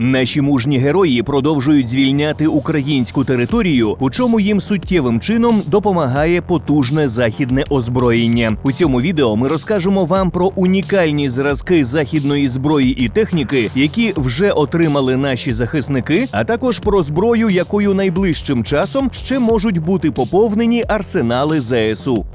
Наші мужні герої продовжують звільняти українську територію, у чому їм суттєвим чином допомагає потужне західне озброєння. У цьому відео ми розкажемо вам про унікальні зразки західної зброї і техніки, які вже отримали наші захисники, а також про зброю, якою найближчим часом ще можуть бути поповнені арсенали ЗСУ.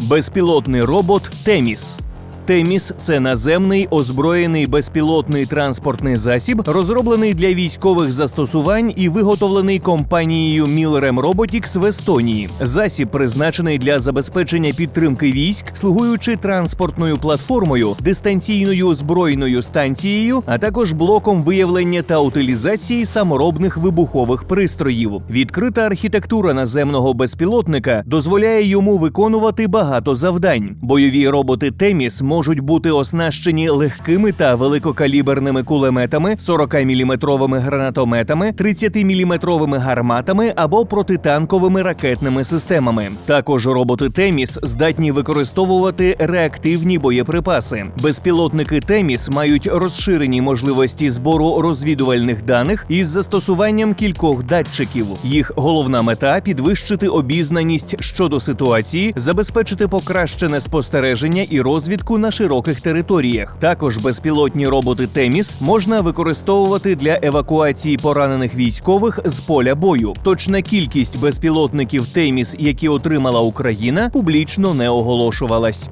Безпілотний робот Теміс. Теміс це наземний озброєний безпілотний транспортний засіб, розроблений для військових застосувань і виготовлений компанією Milrem Robotics в Естонії. Засіб призначений для забезпечення підтримки військ, слугуючи транспортною платформою, дистанційною збройною станцією, а також блоком виявлення та утилізації саморобних вибухових пристроїв. Відкрита архітектура наземного безпілотника дозволяє йому виконувати багато завдань. Бойові роботи Теміс можуть бути оснащені легкими та великокаліберними кулеметами, 40-мм гранатометами, 30-мм гарматами або протитанковими ракетними системами. Також роботи Теміс здатні використовувати реактивні боєприпаси. Безпілотники Теміс мають розширені можливості збору розвідувальних даних із застосуванням кількох датчиків. Їх головна мета підвищити обізнаність щодо ситуації, забезпечити покращене спостереження і розвідку на широких територіях. Також безпілотні роботи Теміс можна використовувати для евакуації поранених військових з поля бою. Точна кількість безпілотників Теміс, які отримала Україна, публічно не оголошувалась.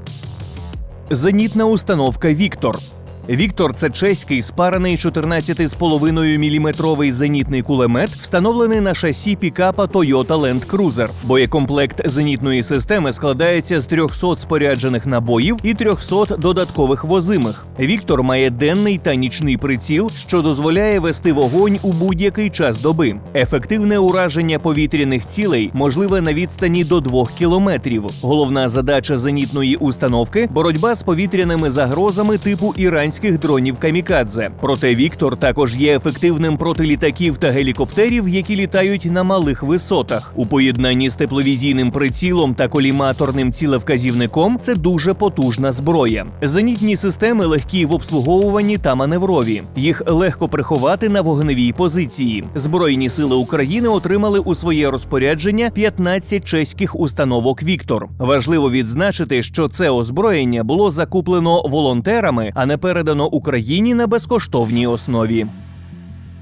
Зенітна установка Віктор. Віктор це чеський спарений 14,5 мм зенітний кулемет, встановлений на шасі пікапа Toyota Land Cruiser. Боєкомплект зенітної системи складається з 300 споряджених набоїв і 300 додаткових возимих. Віктор має денний та нічний приціл, що дозволяє вести вогонь у будь-який час доби. Ефективне ураження повітряних цілей можливе на відстані до 2 кілометрів. Головна задача зенітної установки боротьба з повітряними загрозами типу іранських дронів камікадзе. Проте Віктор також є ефективним проти літаків та гелікоптерів, які літають на малих висотах. У поєднанні з тепловізійним прицілом та коліматорним цілевказівником це дуже потужна зброя. Зенітні системи легкі в обслуговуванні та маневрові. Їх легко приховати на вогневій позиції. Збройні сили України отримали у своє розпорядження 15 чеських установок Віктор. Важливо відзначити, що це озброєння було закуплено волонтерами, а не передано Україні на безкоштовній основі.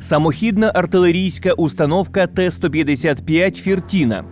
Самохідна артилерійська установка Т-155 Фіртіна.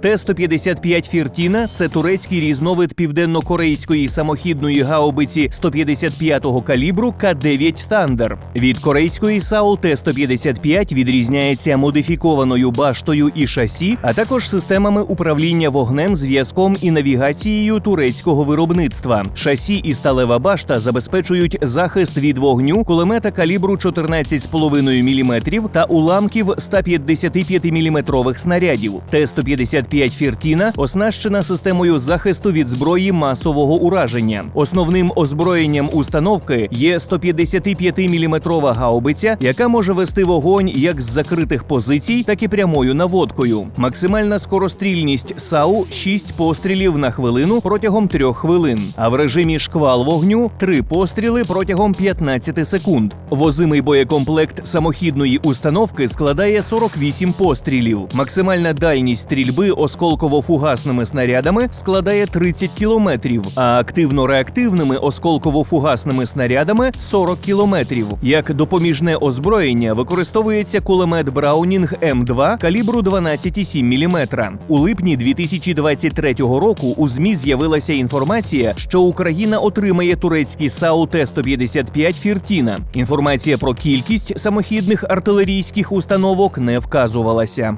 Т-155 Фіртіна це турецький різновид південно-корейської самохідної гаубиці 155-го калібру К-9 Thunder. Від корейської САУ Т-155 відрізняється модифікованою баштою і шасі, а також системами управління вогнем, зв'язком і навігацією турецького виробництва. Шасі і сталева башта забезпечують захист від вогню кулемета калібру 14,5 мм та уламків 155 мм снарядів. Т-155 5 Фіртіна оснащена системою захисту від зброї масового ураження. Основним озброєнням установки є 155-мм гаубиця, яка може вести вогонь як з закритих позицій, так і прямою наводкою. Максимальна скорострільність САУ 6 пострілів на хвилину протягом 3 хвилин. А в режимі шквал вогню 3 постріли протягом 15 секунд. Возимий боєкомплект самохідної установки складає 48 пострілів. Максимальна дальність стрільби осколково-фугасними снарядами складає 30 кілометрів, а активно-реактивними осколково-фугасними снарядами 40 кілометрів. Як допоміжне озброєння використовується кулемет Браунінг М2 калібру 12,7 мм. У липні 2023 року у ЗМІ з'явилася інформація, що Україна отримає турецький САУ Т-155 Фіртіна. Інформація про кількість самохідних артилерійських установок не вказувалася.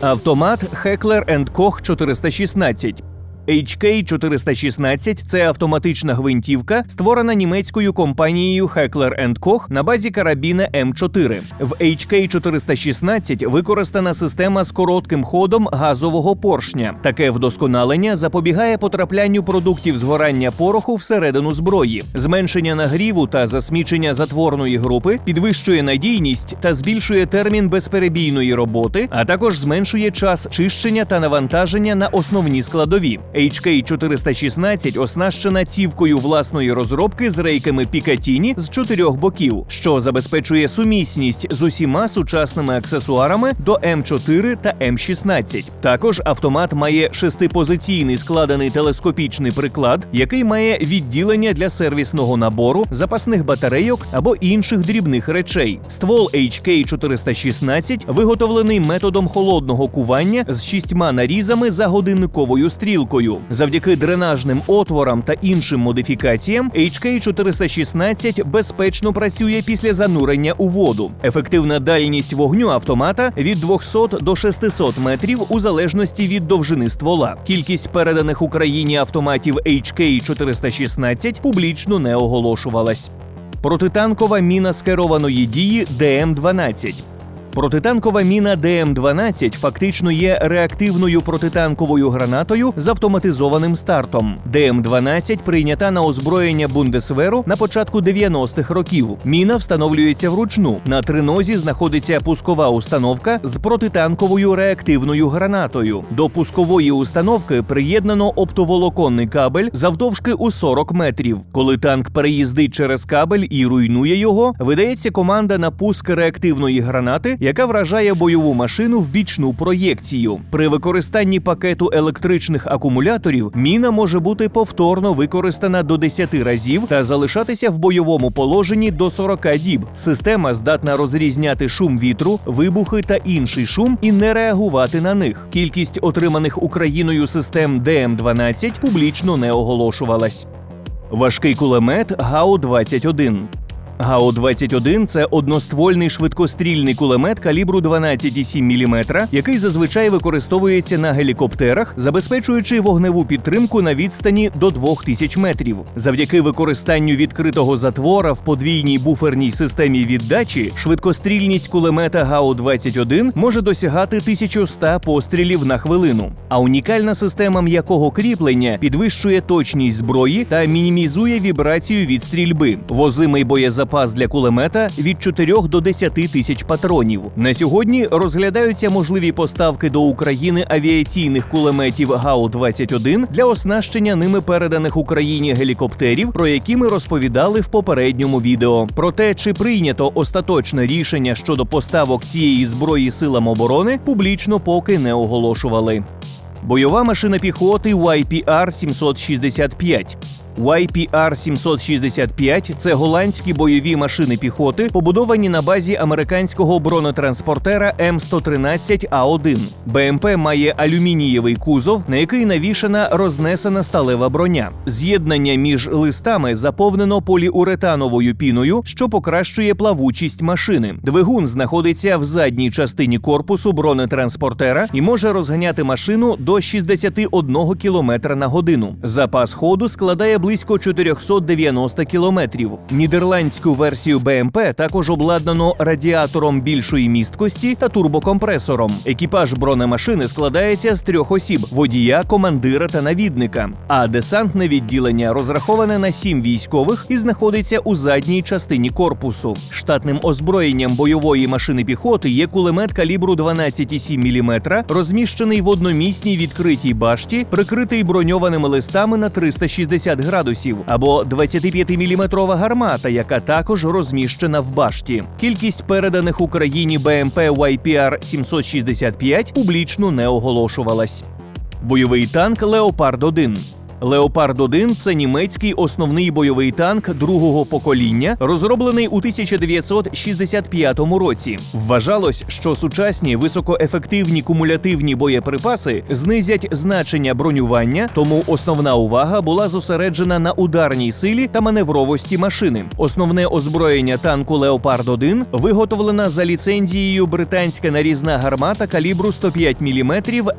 Автомат Heckler Koch 416. HK-416 – це автоматична гвинтівка, створена німецькою компанією Heckler Koch на базі карабіна М4. В HK-416 використана система з коротким ходом газового поршня. Таке вдосконалення запобігає потраплянню продуктів згорання пороху всередину зброї, зменшення нагріву та засмічення затворної групи, підвищує надійність та збільшує термін безперебійної роботи, а також зменшує час чищення та навантаження на основні складові. HK-416 оснащена цівкою власної розробки з рейками Пікатіні з чотирьох боків, що забезпечує сумісність з усіма сучасними аксесуарами до М4 та М16. Також автомат має шестипозиційний складений телескопічний приклад, який має відділення для сервісного набору, запасних батарейок або інших дрібних речей. Ствол HK-416 виготовлений методом холодного кування з шістьма нарізами за годинниковою стрілкою. Завдяки дренажним отворам та іншим модифікаціям HK-416 безпечно працює після занурення у воду. Ефективна дальність вогню автомата від 200 до 600 метрів у залежності від довжини ствола. Кількість переданих Україні автоматів HK-416 публічно не оголошувалась. Протитанкова міна з керованої дії ДМ-12. Протитанкова міна ДМ-12 фактично є реактивною протитанковою гранатою з автоматизованим стартом. ДМ-12 прийнята на озброєння Бундесверу на початку 90-х років. Міна встановлюється вручну. На тринозі знаходиться пускова установка з протитанковою реактивною гранатою. До пускової установки приєднано оптоволоконний кабель завдовжки у 40 метрів. Коли танк переїздить через кабель і руйнує його, видається команда на пуск реактивної гранати, яка вражає бойову машину в бічну проєкцію. При використанні пакету електричних акумуляторів міна може бути повторно використана до 10 разів та залишатися в бойовому положенні до 40 діб. Система здатна розрізняти шум вітру, вибухи та інший шум і не реагувати на них. Кількість отриманих Україною систем ДМ-12 публічно не оголошувалась. Важкий кулемет ГАУ-21 ГАУ-21 – це одноствольний швидкострільний кулемет калібру 12,7 мм, який зазвичай використовується на гелікоптерах, забезпечуючи вогневу підтримку на відстані до 2000 метрів. Завдяки використанню відкритого затвора в подвійній буферній системі віддачі швидкострільність кулемета ГАУ-21 може досягати 1100 пострілів на хвилину. А унікальна система м'якого кріплення підвищує точність зброї та мінімізує вібрацію від стрільби. Возимий боєзапас запас для кулемета від 4 до 10 тисяч патронів. На сьогодні розглядаються можливі поставки до України авіаційних кулеметів ГАУ-21 для оснащення ними переданих Україні гелікоптерів, про які ми розповідали в попередньому відео. Про те, чи прийнято остаточне рішення щодо поставок цієї зброї силам оборони, публічно поки не оголошували. Бойова машина піхоти YPR 765 YPR-765 – це голландські бойові машини піхоти, побудовані на базі американського бронетранспортера М113А1. БМП має алюмінієвий кузов, на який навішана рознесена сталева броня. З'єднання між листами заповнено поліуретановою піною, що покращує плавучість машини. Двигун знаходиться в задній частині корпусу бронетранспортера і може розганяти машину до 61 км на годину. Запас ходу складає близько 490 кілометрів. Нідерландську версію БМП також обладнано радіатором більшої місткості та турбокомпресором. Екіпаж бронемашини складається з трьох осіб: водія, командира та навідника. А десантне відділення розраховане на сім військових і знаходиться у задній частині корпусу. Штатним озброєнням бойової машини піхоти є кулемет калібру 12,7 мм, розміщений в одномісній відкритій башті, прикритий броньованими листами на 360 градусів градусів, або 25-мм гармата, яка також розміщена в башті. Кількість переданих Україні БМП YPR 765 публічно не оголошувалась. Бойовий танк Леопард 1 Леопард 1 це німецький основний бойовий танк другого покоління, розроблений у 1965 році. Вважалось, що сучасні високоефективні кумулятивні боєприпаси знизять значення бронювання, тому основна увага була зосереджена на ударній силі та маневровості машини. Основне озброєння танку Леопард 1 виготовлена за ліцензією британська нарізна гармата калібру 105 мм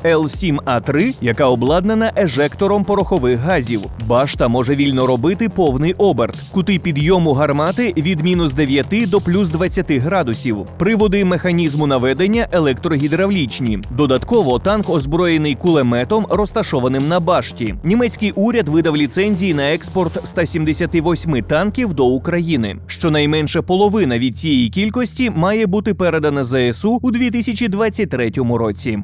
L7A3, яка обладнана ежектором порохових парникових газів. Башта може вільно робити повний оберт. Кути підйому гармати від мінус 9 до плюс 20 градусів. Приводи механізму наведення електрогідравлічні. Додатково танк озброєний кулеметом, розташованим на башті. Німецький уряд видав ліцензії на експорт 178 танків до України. Щонайменше половина від цієї кількості має бути передана ЗСУ у 2023 році.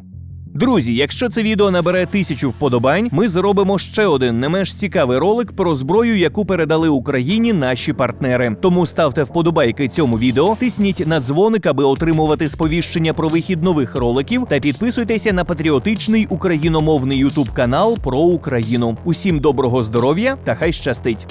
Друзі, якщо це відео набере тисячу вподобань, ми зробимо ще один не менш цікавий ролик про зброю, яку передали Україні наші партнери. Тому ставте вподобайки цьому відео, тисніть на дзвоник, аби отримувати сповіщення про вихід нових роликів, та підписуйтеся на патріотичний україномовний ютуб канал про Україну. Усім доброго здоров'я та хай щастить!